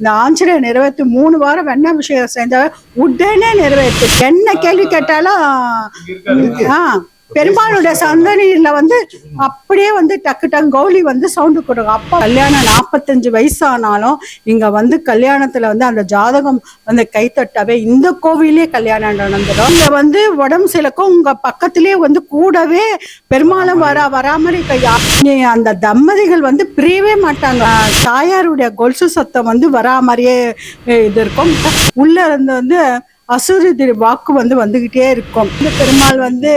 இந்த ஆஞ்சநேயர் நிறைவேற்றி மூணு வாரம் வெண்ண அபிஷேகம் செஞ்சா உடனே நிறைவேற்று. என்ன கேள்வி கேட்டாலும் ஆ. பெருமாளுடைய சந்தனியில வந்து அப்படியே வந்து டக்கு டக்கு கௌலி வந்து சவுண்டு கொடுக்கும் அப்பா கல்யாணம் நாற்பத்தஞ்சு வயசு ஆனாலும் இங்க வந்து கல்யாணத்துல வந்து அந்த ஜாதகம் வந்து கைத்தட்டாவே இந்த கோவிலே கல்யாணம் நடந்துடும். இங்க வந்து உடம்பு சிலக்கும் உங்க பக்கத்திலே வந்து கூடவே பெருமாளும் வர நீ அந்த தம்பதிகள் வந்து பிரியவே மாட்டாங்க. தாயாருடைய கொலுசு சத்தம் வந்து வரா மாதிரியே இது இருக்கும். உள்ள இருந்து வந்து அசுரதி வாக்கு வந்து வந்துகிட்டே இருக்கும். இந்த பெருமாள் வந்து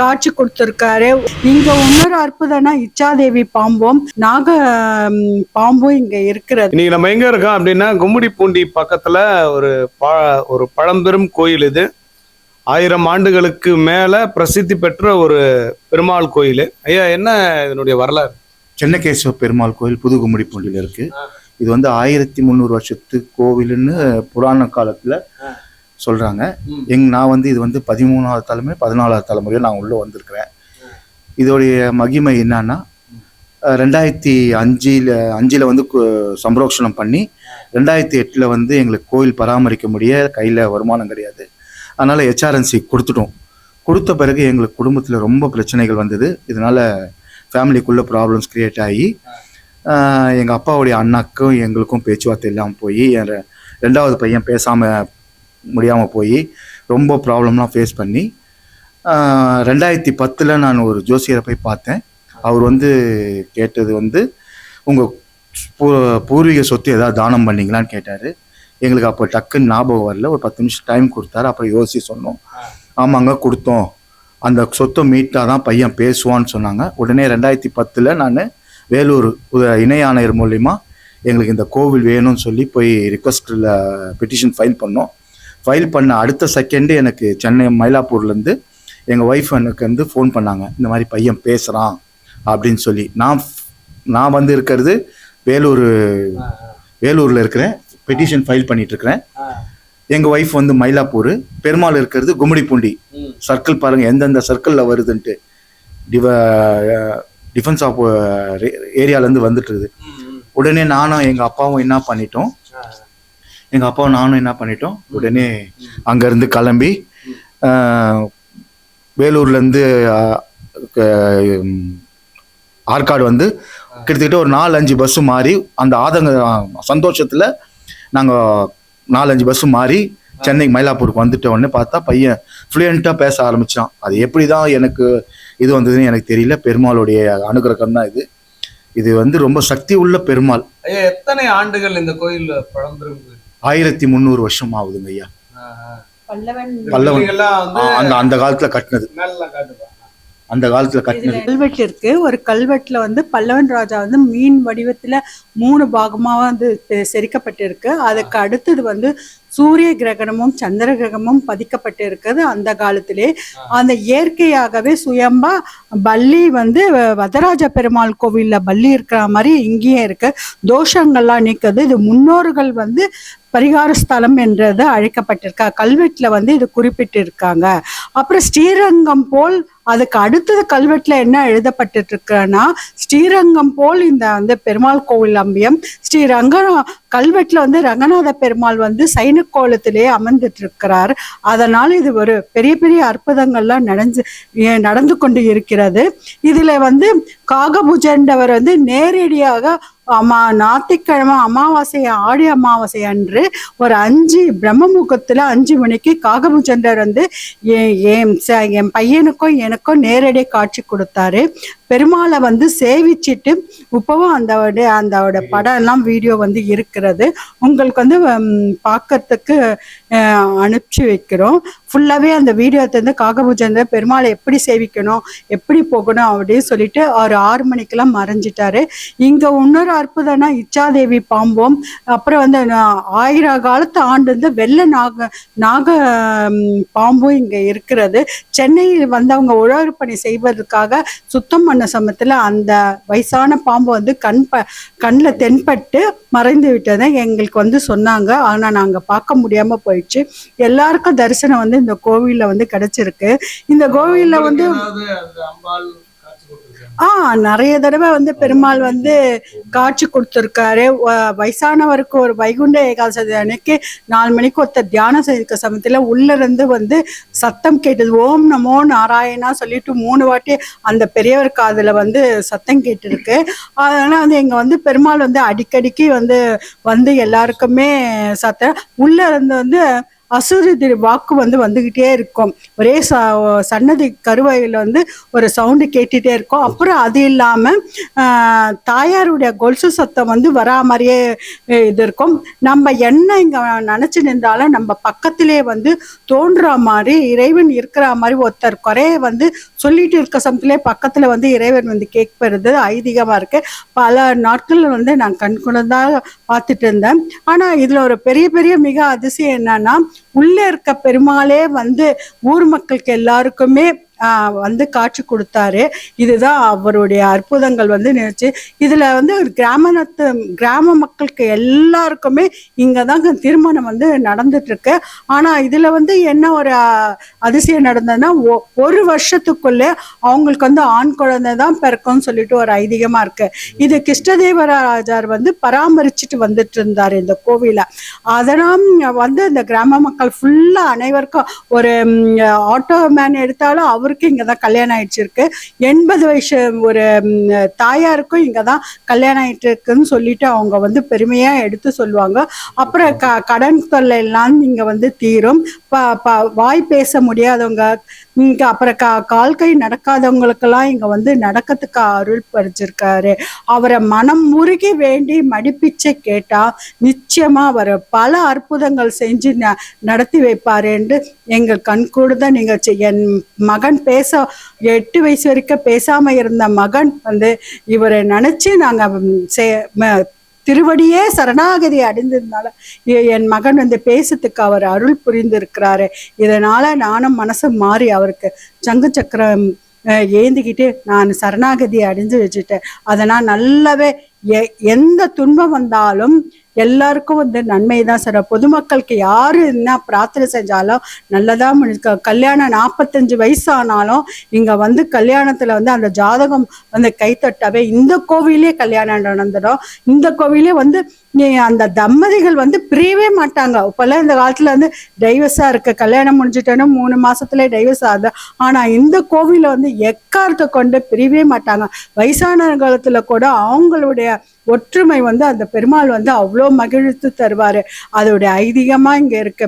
காட்சி கொடுத்திருக்காரு. இங்க இன்னொரு அற்புதம்னா இச்சாதேவி பாம்பும் நாக பாம்பும் இங்க இருக்கிறது. இன்னைக்கு நம்ம எங்க இருக்கோம் அப்படின்னா கும்மிடிப்பூண்டி பக்கத்துல ஒரு ப ஒரு பழம்பெரும் கோயில் இது. ஆயிரம் ஆண்டுகளுக்கு மேல பிரசித்தி பெற்ற ஒரு பெருமாள் கோயில். ஐயா என்ன இதனுடைய வரலாறு? சென்னகேஸ்வர பெருமாள் கோயில் புது கும்மிடிப்பூண்டியில் இருக்கு. இது வந்து ஆயிரத்தி முந்நூறு வருஷத்து கோவில்னு புராண காலத்துல சொல்றாங்க. ம். எங் நான் வந்து இது வந்து பதிமூணாவது தலைமுறை பதினாலாவது தலைமுறையில் நான் உள்ள வந்திருக்கிறேன். இதோடைய மகிமை என்னன்னா ரெண்டாயிரத்தி அஞ்சில் அஞ்சில் வந்து சம்ரோக்ஷணம் பண்ணி ரெண்டாயிரத்தி எட்டில் வந்து எங்களுக்கு கோயில் பராமரிக்க முடிய கையில் வருமானம் கிடையாது. அதனால் ஹெச்ஆர்என்சி கொடுத்துட்டோம். கொடுத்த பிறகு எங்களுக்கு குடும்பத்தில் ரொம்ப பிரச்சனைகள் வந்தது. இதனால் ஃபேமிலிக்குள்ளே ப்ராப்ளம்ஸ் க்ரியேட் ஆகி எங்கள் அப்பாவுடைய அண்ணாக்கும் எங்களுக்கும் பேச்சுவார்த்தை இல்லாமல் போய் என் ரெண்டாவது பையன் பேசாமல் முடியாமல் போய் ரொம்ப ப்ராப்ளம்லாம் ஃபேஸ் பண்ணி ரெண்டாயிரத்தி பத்தில் நான் ஒரு ஜோசியரை போய் பார்த்தேன். அவர் வந்து கேட்டது வந்து உங்கள் பூர்வீக சொத்து ஏதாவது தானம் பண்ணீங்களான்னு கேட்டார். எங்களுக்கு அப்போ டக்குன்னு ஞாபகம் வரல. ஒரு பத்து நிமிஷம் டைம் கொடுத்தாரு. அப்புறம் யோசிச்சு சொன்னோம். ஆமாங்க கொடுத்தோம். அந்த சொத்தை மீட்டாக தான் பையன் பேசுவான்னு சொன்னாங்க. உடனே ரெண்டாயிரத்தி பத்தில் நான் வேலூர் இணை ஆணையர் மூலிமா எங்களுக்கு இந்த கோவில் வேணும்னு சொல்லி போய் ரிக்வஸ்ட்டில் பெட்டிஷன் ஃபைல் பண்ணோம். ஃபைல் பண்ண அடுத்த செகண்டு எனக்கு சென்னை மயிலாப்பூர்லேருந்து எங்கள் ஒய்ஃப் எனக்கு வந்து ஃபோன் பண்ணாங்க. இந்த மாதிரி பையன் பேசுகிறான் அப்படின்னு சொல்லி. நான் நான் வந்து இருக்கிறது வேலூர் வேலூரில் இருக்கிறேன். பெட்டிஷன் ஃபைல் பண்ணிட்டுருக்கிறேன் எங்கள் ஒய்ஃப் வந்து மயிலாப்பூர். பெருமாள் இருக்கிறது கும்மிடிப்பூண்டி. சர்க்கிள் பாருங்கள் எந்தெந்த சர்க்கிளில் வருதுன்ட்டு. டிவ டிஃபென்ஸ் ஆஃப் ஏரியாலேருந்து வந்துட்டுருது உடனே நானும் எங்கள் அப்பாவும் என்ன பண்ணிட்டோம்? எங்கள் அப்பாவும் நானும் என்ன பண்ணிட்டோம் உடனே அங்கேருந்து கிளம்பி வேலூர்லேருந்து க- ஆற்காடு வந்து கிட்டத்தட்ட ஒரு நாலு அஞ்சு பஸ்ஸு மாறி அந்த ஆதங்க சந்தோஷத்தில் நாங்கள் நாலஞ்சு பஸ்ஸு மாறி சென்னை மயிலாப்பூருக்கு வந்துட்ட உடனே பார்த்தா பையன் ஃப்ளூயண்ட்டாக பேச ஆரம்பித்தான் அது எப்படி தான் எனக்கு இது வந்ததுன்னு எனக்கு தெரியல. பெருமாளுடைய அனுகிரகம் தான் இது. இது வந்து ரொம்ப சக்தி உள்ள பெருமாள். எத்தனை ஆண்டுகள் இந்த கோயில் பழந்திருக்கு? ஆயிரத்தி முந்நூறு வருஷம் ஆகுதுங்க ஐயா பல்லவன் அந்த அந்த காலத்துல கட்டினது. அந்த காலத்துல இதுல கட்டினது. கல்வெட்டு இருக்கு ஒரு கல்வெட்டுல வந்து பல்லவன் ராஜா வந்து மீன் வடிவத்துல மூணு பாகமா வந்து செ- செதுக்கப்பட்டிருக்கு அதுக்கு அடுத்தது வந்து சூரிய கிரகணமும் சந்திர கிரகமும் பதிக்கப்பட்டு இருக்கிறது அந்த காலத்திலே. அந்த இயற்கையாகவே சுயம்பா பள்ளி வந்து வரதராஜ பெருமாள் கோவிலில் பள்ளி இருக்கிற மாதிரி இங்கேயும் இருக்கு. தோஷங்கள்லாம் நீக்குது. இது முன்னோர்கள் வந்து பரிகார ஸ்தலம் என்றது அழைக்கப்பட்டிருக்கா. கல்வெட்டில் வந்து இது குறிப்பிட்டிருக்காங்க. அப்புறம் ஸ்ரீரங்கம் போல் அதுக்கு அடுத்தது கல்வெட்டில் என்ன எழுதப்பட்டு ஸ்ரீரங்கம் போல் இந்த வந்து பெருமாள் கோவில் அம்பியம் ஸ்ரீ கல்வெட்டில் வந்து ரங்கநாத பெருமாள் வந்து சைன கோலத்திலே அமர்ந்துட்டு இருக்கிறார் இது ஒரு பெரிய பெரிய அற்புதங்கள்லாம் நடந்து நடந்து கொண்டு இருக்கிறது. இதுல வந்து காகபுஜன்றவர் வந்து நேரடியாக அம்மா ஞாயிற்றுக்கிழமை அமாவாசை ஆடி அமாவாசை அன்று ஒரு அஞ்சு பிரம்மமுகத்துல அஞ்சு மணிக்கு காகபுஜண்டர் வந்து என் என் ச- என் பையனுக்கும் எனக்கும் நேரடி காட்சி கொடுத்தாரு. பெருமாளை வந்து சேவிச்சிட்டு இப்பவும் அந்த அந்த படம் எல்லாம் வீடியோ வந்து இருக்கிறது. உங்களுக்கு வந்து பார்க்கறதுக்கு அனுப்பிச்சு வைக்கிறோம். ஃபுல்லாகவே அந்த வீடியோ வந்து காகபூஜந்த பெருமாளை எப்படி சேவிக்கணும் எப்படி போகணும் அப்படின்னு சொல்லிட்டு அவர் ஆறு மணிக்கெல்லாம் மறைஞ்சிட்டாரு. இங்க இன்னொரு அற்புதம்னா இச்சாதேவி பாம்பும். அப்புறம் வந்து ஆயிர காலத்து ஆண்டு வந்து வெள்ளை நாக நாக பாம்பும் இங்க இருக்கிறது. சென்னையில் வந்தவங்க உழவு பணி செய்வதற்காக சுத்தம் பண்ண சமயத்துல அந்த வயசான பாம்பு வந்து கண் ப கண்ணில் தென்பட்டு மறைந்து விட்டதை எங்களுக்கு வந்து சொன்னாங்க. ஆனா நாங்க பார்க்க முடியாம போயிடுச்சு. எல்லாருக்கும் தரிசனம் வந்து இந்த கோவில்ல வந்து கிடைச்சிருக்கு. இந்த கோவில்ல வந்து உங்களுக்கு ஏதாவது அந்த அம்பாள் காட்சி கொடுத்திருக்காங்க ஆ நிறைய தடவை வந்து பெருமாள் வந்து காட்சி கொடுத்துருக்காரு. வயசானவருக்கு ஒரு வைகுண்ட ஏகாதசி அன்னைக்கு நாலு மணிக்கு ஒருத்தர் தியானம் செய்திருக்க சமயத்தில் உள்ளிருந்து வந்து சத்தம் கேட்டது. ஓம் நமோ நாராயணா சொல்லிட்டு மூணு வாட்டி அந்த பெரியவர் காதில் வந்து சத்தம் கேட்டிருக்கு. அதனால் வந்து இங்கே வந்து பெருமாள் வந்து அடிக்கடிக்கு வந்து வந்து எல்லாருக்குமே சத்தம். உள்ளிருந்து இருந்து வந்து அசுரதி வாக்கு வந்து வந்துகிட்டே இருக்கும். ஒரே ச சன்னதி கருவாயில் வந்து ஒரு சவுண்டு கேட்டுட்டே இருக்கும். அப்புறம் அது இல்லாமல் தாயாருடைய கொலுசு சத்தம் வந்து வரா மாதிரியே இது இருக்கும். நம்ம என்ன இங்கே நினச்சி நின்றாலும் நம்ம பக்கத்திலே வந்து தோன்றா மாதிரி இறைவன் இருக்கிற மாதிரி ஒருத்தர் குறைய வந்து சொல்லிட்டு இருக்க சமயத்திலே பக்கத்துல வந்து இறைவன் வந்து கேட்பது ஐதீகமா இருக்கு. பல நாட்கள் வந்து நான் கண்குணர்ந்தா பார்த்துட்டு இருந்தேன். ஆனா இதுல ஒரு பெரிய பெரிய மிக அதிசயம் என்னன்னா உள்ளே இருக்க பெருமாளே வந்து ஊர் மக்களுக்கு எல்லாருக்குமே வந்து காட்சி கொடுத்தாரு. இதுதான் அவருடைய அற்புதங்கள் வந்து நினைச்சு இதுல வந்து கிராமத்து கிராம மக்களுக்கு எல்லாருக்குமே இங்கே தாங்க திருமணம் வந்து நடந்துட்டு இருக்கு ஆனா இதுல வந்து என்ன ஒரு அதிசயம் நடந்ததுன்னா ஒ- ஒரு வருஷத்துக்குள்ள அவங்களுக்கு வந்து ஆண் குழந்தை தான் பிறக்கும்னு சொல்லிட்டு ஒரு ஐதீகமா இருக்கு. இது கிருஷ்ணதேவராஜார் வந்து பராமரிச்சுட்டு வந்துட்டு இருந்தார் இந்த கோவில. அதனால் வந்து இந்த கிராம மக்கள் ஃபுல்லா அனைவருக்கும் ஒரு ஆட்டோ மேன் எடுத்தாலும் அவருக்கும் இங்கே தான் கல்யாணம் ஆயிடுச்சிருக்கு எண்பது வயசு ஒரு தாயாருக்கும் இங்கே தான் கல்யாணம் ஆயிட்டு இருக்குன்னு சொல்லிட்டு அவங்க வந்து பெருமையா எடுத்து சொல்லுவாங்க. அப்புறம் க கடன் தொல்லை எல்லாம் இங்க வந்து தீரும். ப ப வாய் பேச முடியாதவங்க இங்கே அப்புறம் கா கால் கை நடக்காதவங்களுக்கெல்லாம் இங்க வந்து நடக்கிறதுக்கு அருள் பறிச்சிருக்காரு அவரை மனம் முருகி வேண்டி மடிப்பிச்சை கேட்டால் நிச்சயமா அவர் பல அற்புதங்கள் செஞ்சு ந- நடத்தி வைப்பார் என்று எங்கள் கண்கூட நீங்க செ- என் மகன் பேச எட்டு வயசு வரைக்கும் பேசாமல் இருந்த மகன் வந்து இவரை நினச்சி நாங்கள் செ- ம- திருவடியே சரணாகதி அடைந்ததுனால எ- என் மகன் வந்து பேசுறதுக்கு அவர் அருள் புரிந்திருக்கிறாரு. இதனால நானும் மனசு மாறி அவருக்கு சங்கு சக்கரம் ஏந்திக்கிட்டு நான் சரணாகதி அடைஞ்சு வச்சுட்டேன். அதனால் நல்லாவே எ- எந்த துன்பம் வந்தாலும் எல்லாருக்கும் வந்து நன்மை தான் சார். பொதுமக்களுக்கு யாரு என்ன பிரார்த்தனை செஞ்சாலும் நல்லதா முடிக்க கல்யாணம் நாற்பத்தஞ்சு வயசு ஆனாலும் இங்க வந்து கல்யாணத்துல வந்து அந்த ஜாதகம் வந்து கைத்தட்டாவே இந்த கோவிலே கல்யாணம் நடந்துடும். இந்த கோவிலே வந்து அந்த தம்பதிகள் வந்து பிரியவே மாட்டாங்க. இப்பெல்லாம் இந்த காலத்துல வந்து டைவர்ஸா இருக்கு. கல்யாணம் முடிஞ்சிட்டேன்னா மூணு மாசத்துல டைவர்ஸ் ஆகுது. ஆனா இந்த கோவில வந்து எக்காரத்தை கொண்டு பிரியவே மாட்டாங்க. வயசான காலத்துல கூட அவங்களுடைய ஒற்றுமை வந்து அந்த பெருமாள் வந்து அவ்வளோ மகிழ்த்து தருவாரு. அதோடைய ஐதீகமாக இங்கே இருக்கு.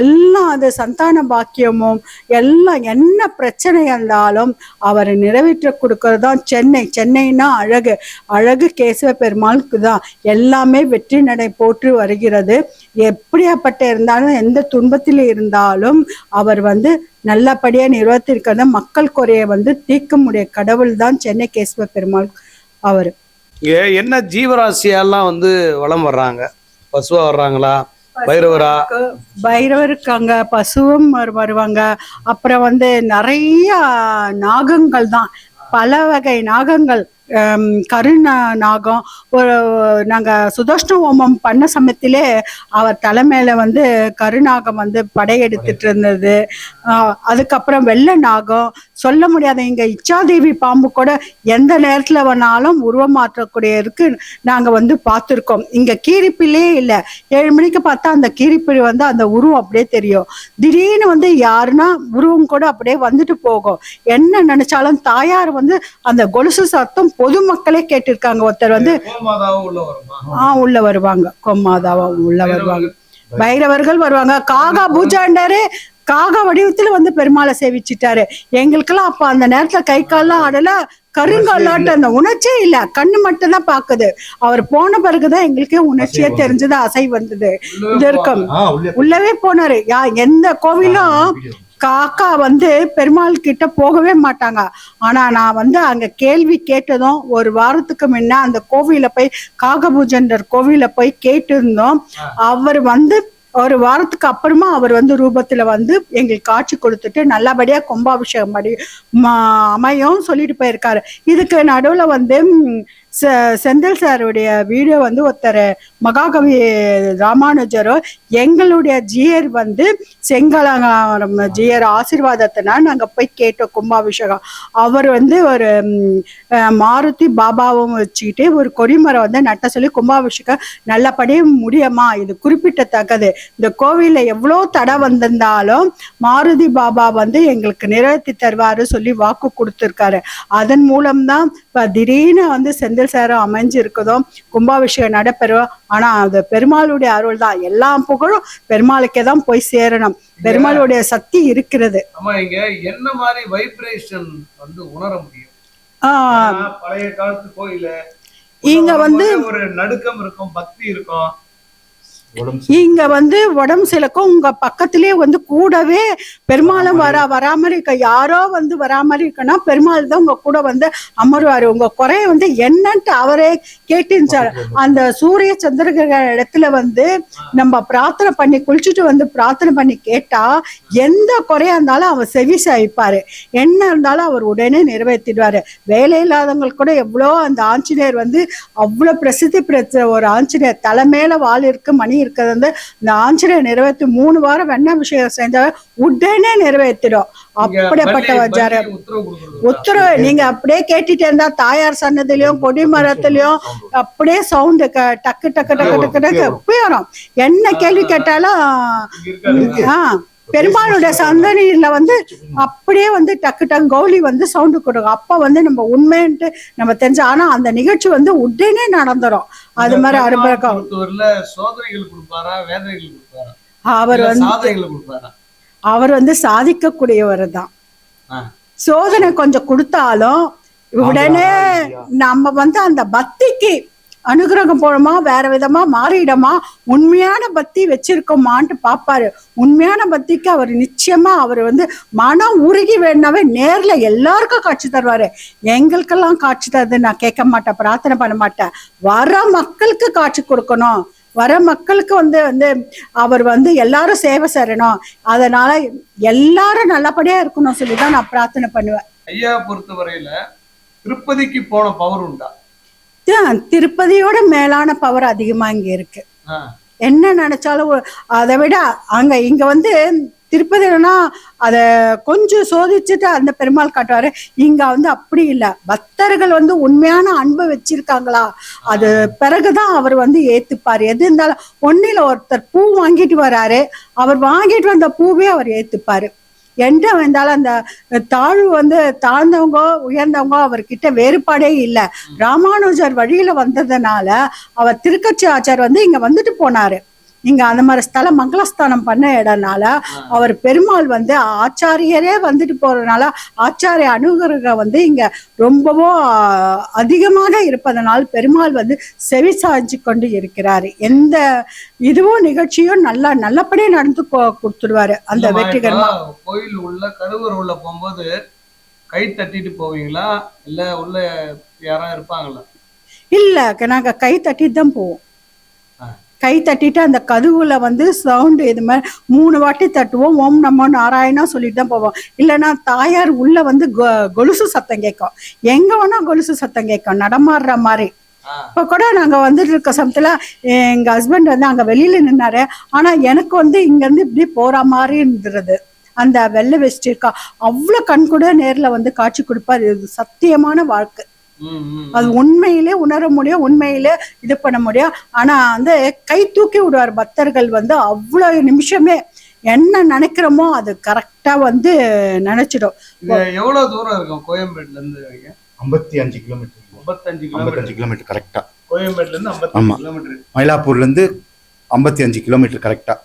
எல்லாம் அது சந்தான பாக்கியமும் எல்லாம் என்ன பிரச்சனை இருந்தாலும் அவரை நிறைவேற்ற கொடுக்கறது தான் சென்னை. சென்னைன்னா அழகு. அழகு கேசவ பெருமாளுக்கு தான் எல்லாமே வெற்றி நடை போற்று வருகிறது. எப்படியாப்பட்ட இருந்தாலும் எந்த துன்பத்தில் இருந்தாலும் அவர் வந்து நல்லபடியா நிர்வகித்திருக்கிறத. மக்கள் குறைய வந்து தீர்க்க முடிய கடவுள் தான் சென்னை கேசவ பெருமாள் அவர். இங்க என்ன ஜீவராசியெல்லாம் வந்து வலம் வர்றாங்க? பசுவா வர்றாங்களா? பைரவரா? பைரவர் இருக்காங்க. பசுவும் வரு- வருவாங்க. அப்புறம் வந்து நிறைய நாகங்கள் தான். பல வகை நாகங்கள். கருண நாகம் ஒரு நாங்கள் சுதர்ஷ்ண ஹோமம் பண்ண சமயத்திலே அவர் தலைமையில வந்து கருநாகம் வந்து படையெடுத்துட்டு இருந்தது. அதுக்கப்புறம் வெள்ளை நாகம் சொல்ல முடியாத இங்கே இச்சாதேவி பாம்பு கூட எந்த நேரத்தில் வேணாலும் உருவமாற்றக்கூடிய இருக்கு நாங்கள் வந்து பார்த்துருக்கோம். இங்கே கீரிப்பிலே இல்லை. ஏழு மணிக்கு பார்த்தா அந்த கீரிப்பிழி வந்து அந்த உருவம் அப்படியே தெரியும். திடீர்னு வந்து யாருன்னா உருவம் கூட அப்படியே வந்துட்டு போகும். என்ன நினைச்சாலும் தாயார் வந்து அந்த கொலுசு சத்தம் பொதுமக்களே கேட்டிருக்காங்க. ஒருத்தர் வந்து ஆ உள்ள வருவாங்க. கொம்மாதாவா உள்ள வருவாங்க. பைரவர்கள் வருவாங்க. காகா பூஜாண்டரே காகா வடிவத்துல வந்து பெருமாளை சேவிச்சிட்டாரு. எங்களுக்கெல்லாம் அப்ப அந்த நேரத்துல கை கால்லாம் ஆடல. கருங்காலாட்ட அந்த உணர்ச்சியே இல்ல. கண்ணு மட்டும் தான் பாக்குது. அவர் போன பிறகுதான் எங்களுக்கே உணர்ச்சியே தெரிஞ்சது அசை வந்தது இது இருக்கும். உள்ளவே போனாரு. யா எந்த கோவிலும் காக்கா வந்து பெருமாள் கிட்ட போகவே மாட்டாங்க. ஆனா நான் வந்து அங்க கேள்வி கேட்டதும் ஒரு வாரத்துக்கு முன்ன அந்த கோவில போய் காகபூஜண்டர் கோவில போய் கேட்டிருந்தோம். அவர் வந்து ஒரு வாரத்துக்கு அப்புறமா அவர் வந்து ரூபத்துல வந்து எங்களுக்கு காட்சி கொடுத்துட்டு நல்லபடியா கும்பாபிஷேகம் படி அமையும் சொல்லிட்டு போயிருக்காரு. இதுக்கு நடுவுல வந்து செந்தில் சாருடைய வீடியோ வந்து ஒருத்தர் மகாகவி ராமானுஜரோ எங்களுடைய ஜியர் வந்து செங்கலாங்காரம் ஜியர் ஆசீர்வாதத்தினால் நாங்கள் போய் கேட்டோம் கும்பாபிஷேகம். அவர் வந்து ஒரு மாருதி பாபாவும் வச்சுக்கிட்டு ஒரு கொடிமரம் வந்து நட்ட சொல்லி கும்பாபிஷேகம் நல்லபடியாக முடியுமா? இது குறிப்பிட்டத்தக்கது இந்த கோவிலில் எவ்வளோ தடை வந்திருந்தாலும் மாருதி பாபா வந்து எங்களுக்கு நிறைவேற்றி தருவாரு சொல்லி வாக்கு கொடுத்துருக்காரு. அதன் மூலம்தான் இப்போ திடீர்னு வந்து செந்தில் சேரம் அமைஞ்சிருக்குதோ கும்பாபிஷேகம் நடைபெறும் ஆனால் அது பெருமாளுடைய அருள் தான் எல்லா புகழும் பெருமாளுக்கே தான் போய் சேரணும். பெருமாளுடைய சக்தி இருக்கிறது. ஆமா இங்க என்ன மாதிரி வைப்ரேஷன் வந்து உணர முடியும்? பழைய காலத்து கோயில இங்க வந்து ஒரு நடுக்கம் இருக்கும் பக்தி இருக்கும். இங்க வந்து உடம்பு சிலக்கும் உங்க பக்கத்திலே வந்து கூடவே பெருமாளும் வர வராம இருக்க யாரோ வந்து வராம இருக்கனா பெருமாள் தான் உங்க கூட வந்து அமருவாரு. உங்க குறைய வந்து என்னன்ட்டு அவரே கேட்டுச்சாரு அந்த சூரிய சந்திரகிரக இடத்துல வந்து நம்ம பிரார்த்தனை பண்ணி குளிச்சுட்டு வந்து பிரார்த்தனை பண்ணி கேட்டா எந்த குறையா இருந்தாலும் அவர் செவி சாய்ப்பாரு என்ன இருந்தாலும் அவர் உடனே நிறைவேற்றிடுவாரு. வேலை இல்லாதவங்களுக்கு கூட எவ்வளோ அந்த ஆஞ்சநேயர் வந்து அவ்வளோ பிரசித்தி பெற்ற ஒரு ஆஞ்சநேயர். தலை மேல வால் இருக்கு மணி இருக்கிறது வந்து இந்த ஆஞ்சநேயர் நிறைவேற்றி மூணு வாரம் வெண்ண அபிஷேகம் செஞ்சா உடனே நிறைவேற்றிடும். அப்படிப்பட்ட வச்சாரு உத்தரவு நீங்க அப்படியே கேட்டுட்டே இருந்தா தாயார் சன்னதிலையும் கொடி மரத்துலயும் அப்படியே சவுண்டு டக்கு டக்கு டக்கு டக்கு டக்கு போய் வரும். என்ன கேள்வி கேட்டாலும் இங்க இருக்காது ஆ. பெருமாளுடைய சந்தனியில வந்து அப்படியே வந்து டக்கு டக்கு கௌலி வந்து சவுண்டு கொடுக்கும் அப்ப வந்து நம்ம உண்மைன்ட்டு நம்ம தெரிஞ்ச ஆனா அந்த நிகழ்ச்சி வந்து உடனே நடந்துரும். அது மாதிரி கொடுப்பாரா அவர் வந்து அவர் வந்து சாதிக்கக்கூடியவர் தான். சோதனை கொஞ்சம் கொடுத்தாலும் உடனே நம்ம வந்து அந்த பக்திக்கு அனுகிரகம் போடுமா வேற விதமா? மாறிடுமா? உண்மையான பக்தி வச்சிருக்கோமான்ட்டு பார்ப்பாரு உண்மையான பக்திக்கு அவர் நிச்சயமா அவர் வந்து மனம் உருகி வேணாவே நேர்ல எல்லாருக்கும் காட்சி தருவாரு. எங்களுக்கெல்லாம் காட்சி தருது. நான் கேட்க மாட்டேன் பிரார்த்தனை பண்ண மாட்டேன். வர மக்களுக்கு காட்சி கொடுக்கணும். வர மக்களுக்கு வந்து வந்து அவர் வந்து எல்லாரும் சேவை செய்யணும். அதனால எல்லாரும் நல்லபடியா இருக்கணும் சொல்லி தான் நான் பிரார்த்தனை பண்ணுவேன். ஐயா பொறுத்தவரையில திருப்பதிக்கு போன பவர் உண்டா? திருப்பதியோட மேலான பவர் அதிகமா இங்க இருக்கு. என்ன நினைச்சாலும் அதை விட அங்க இங்க வந்து திருப்பதினா அத கொஞ்சம் சோதிச்சுட்டு அந்த பெருமாள் காட்டுவாரு. இங்க வந்து அப்படி இல்ல. பக்தர்கள் வந்து உண்மையான அன்பு வச்சிருக்காங்களா? அது பிறகுதான் அவர் வந்து ஏத்துப்பாரு. எது இருந்தாலும் ஒன்னில ஒருத்தர் பூ வாங்கிட்டு வராரு. அவர் வாங்கிட்டு வந்த பூவே அவர் ஏத்துப்பாரு. எந்த வந்தாலும் அந்த தாழ்வு வந்து தாழ்ந்தவங்க உயர்ந்தவங்க அவர்கிட்ட வேறுபாடே இல்லை. ராமானுஜர் வழியில வந்ததுனால அவர் திருக்கட்சி ஆச்சார் வந்து இங்க வந்துட்டு போனாரு. இங்க அந்த மாதிரி ஸ்தலம் மங்களஸ்தானம் பண்ண இடம்னால அவர் பெருமாள் வந்து ஆச்சாரியரே வந்துட்டு போறதுனால ஆச்சாரிய அனுகிரகம் வந்து இங்க ரொம்பவும் அதிகமாக இருப்பதனால் பெருமாள் வந்து செவி சாய்ச்சி கொண்டு இருக்கிறாரு. எந்த இதுவும் நிகழ்ச்சியும் நல்லா நல்லபடியா நடந்து கொடுத்துடுவாரு அந்த வெற்றிகரமா. கோயில் உள்ள கருவறை உள்ள போகும்போது கை தட்டிட்டு போவீங்களா? இல்ல உள்ள யாரா இருப்பாங்களா? இல்ல நாங்க கை தட்டிட்டு தான் போவோம். கை தட்டிட்டு அந்த கதவுல வந்து சவுண்டு இது மாதிரி மூணு வாட்டி தட்டுவோம். ஓம் நமோ நாராயணா சொல்லிட்டு தான் போவோம். இல்லைன்னா தாயார் உள்ள வந்து கொலுசு சத்தம் கேட்கும். எங்க வேணா கொலுசு சத்தம் கேட்கும். நடமாடுற மாதிரி. இப்ப கூட நாங்க வந்துட்டு இருக்க சமயத்துல எங்க ஹஸ்பண்ட் வந்து அங்க வெளியில நின்னாரு. ஆனா எனக்கு வந்து இங்க இருந்து இப்படி போற மாதிரி இருந்துருது. அந்த வெள்ளை வெஸ்ட் இருக்கா? அவ்வளவு கண் கூட நேர்ல வந்து காட்சி கொடுப்பாரு. இது சத்தியமான வாழ்க்கை. அது உண்மையிலே உணர முடியும் உண்மையிலே இது பண்ண முடியும். ஆனா வந்து கை தூக்கி விடுவார் பக்தர்கள் வந்து அவ்வளவு நிமிஷமே என்ன நினைக்கிறோமோ அது கரெக்டா வந்து நினைச்சிடும். எவ்வளவு தூரம் இருக்கும் கோயம்பேடுல இருந்து? ஐம்பத்தி அஞ்சு கிலோமீட்டர். ஐம்பத்தஞ்சு ஐம்பத்தஞ்சு கிலோமீட்டர் கரெக்டா. கோயம்பேடுல இருந்து கிலோமீட்டர். மயிலாப்பூர்ல இருந்து ஐம்பத்தி அஞ்சு கிலோமீட்டர் கரெக்டா.